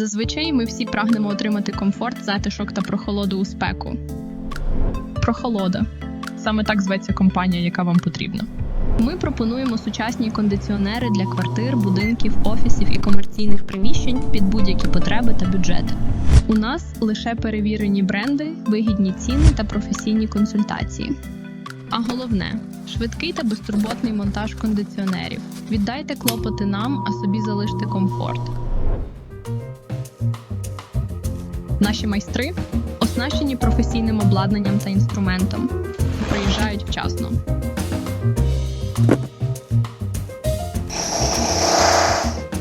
Зазвичай ми всі прагнемо отримати комфорт, затишок та прохолоду у спеку. Прохолода. Саме так зветься компанія, яка вам потрібна. Ми пропонуємо сучасні кондиціонери для квартир, будинків, офісів і комерційних приміщень під будь-які потреби та бюджети. У нас лише перевірені бренди, вигідні ціни та професійні консультації. А головне швидкий та безтурботний монтаж кондиціонерів. Віддайте клопоти нам, а собі залиште комфорт. Наші майстри оснащені професійним обладнанням та інструментом. Приїжджають вчасно.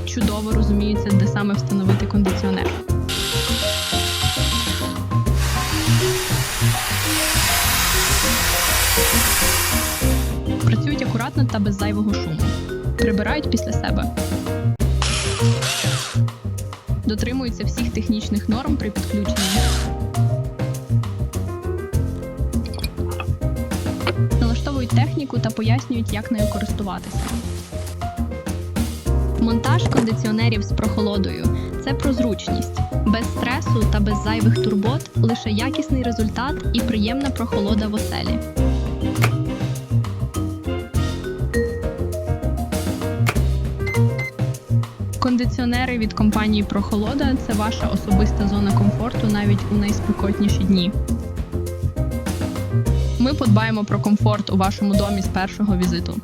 Чудово розуміються, де саме встановити кондиціонер. Працюють акуратно та без зайвого шуму. Прибирають після себе. Дотримуються всіх технічних норм при підключенні. Налаштовують техніку та пояснюють, як нею користуватися. Монтаж кондиціонерів з прохолодою це про зручність, без стресу та без зайвих турбот, лише якісний результат і приємна прохолода в оселі. Кондиціонери від компанії Прохолода це ваша особиста зона комфорту навіть у найспекотніші дні. Ми подбаємо про комфорт у вашому домі з першого візиту.